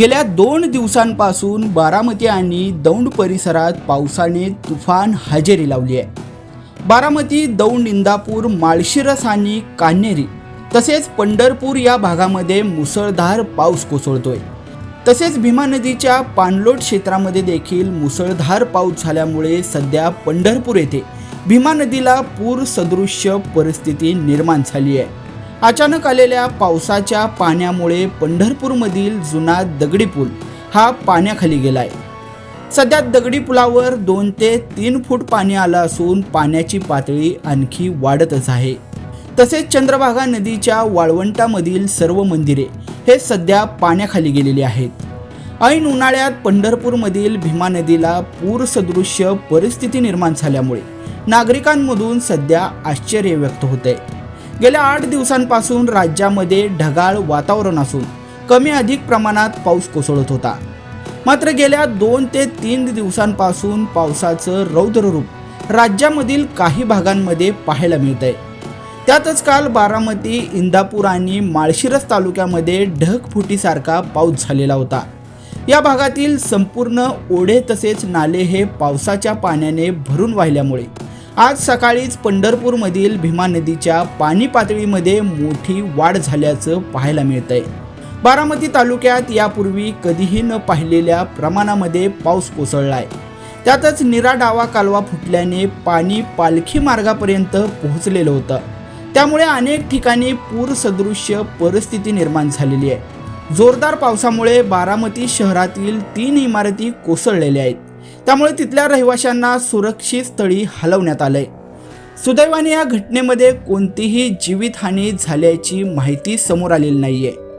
गेल्या दोन दिवसांपासून बारामती आणि दौंड परिसरात पावसाने तुफान हजेरी लावली आहे. बारामती दौंड इंदापूर माळशिरस आणि कान्हेरी तसेच पंढरपूर या भागामध्ये मुसळधार पाऊस कोसळतोय. तसेच भीमा नदीच्या पाणलोट क्षेत्रामध्ये देखील मुसळधार पाऊस झाल्यामुळे सध्या पंढरपूर येथे भीमा नदीला पूर सदृश्य परिस्थिती निर्माण झाली आहे. अचानक आलेल्या पावसाच्या पाण्यामुळे पंढरपूरमधील जुना दगडी पूल हा पाण्याखाली गेलाय. सध्या दगडी पुलावर दोन ते तीन फूट पाणी आलं असून पाण्याची पातळी आणखी वाढतच आहे. तसेच चंद्रभागा नदीच्या वाळवंटामधील सर्व मंदिरे हे सध्या पाण्याखाली गेलेली आहेत. ऐन उन्हाळ्यात पंढरपूरमधील भीमा नदीला पूर सदृश्य परिस्थिती निर्माण झाल्यामुळे नागरिकांमधून सध्या आश्चर्य व्यक्त होते गेल्या आठ दिवसांपासून राज्यामध्ये ढगाळ वातावरण असून कमी अधिक प्रमाणात पाऊस कोसळत होता. मात्र गेल्या दोन ते तीन दिवसांपासून पावसाचं रौद्र रूप राज्यामधील काही भागांमध्ये पाहायला मिळत आहे त्यातच काल बारामती इंदापूर आणि माळशिरस तालुक्यामध्ये ढगफुटीसारखा पाऊस झालेला होता. या भागातील संपूर्ण ओढे तसेच नाले हे पावसाच्या पाण्याने भरून वाहिल्यामुळे आज सकाळीच पंढरपूरमधील भीमा नदीच्या पाणी पातळीमध्ये मोठी वाढ झाल्याचं पाहायला मिळत आहे बारामती तालुक्यात यापूर्वी कधीही न पाहिलेल्या प्रमाणामध्ये पाऊस कोसळलाय. त्यातच निरा डावा कालवा फुटल्याने पाणी पालखी मार्गापर्यंत पोहोचलेलं होतं. त्यामुळे अनेक ठिकाणी पूर सदृश्य परिस्थिती निर्माण झालेली आहे. जोरदार पावसामुळे बारामती शहरातील तीन इमारती कोसळलेल्या आहेत. त्यामुळे तिथल्या रहिवाशांना सुरक्षित स्थळी हलवण्यात आलंय. सुदैवाने या घटनेमध्ये कोणतीही जीवितहानी झाल्याची माहिती समोर आलेली नाहीये.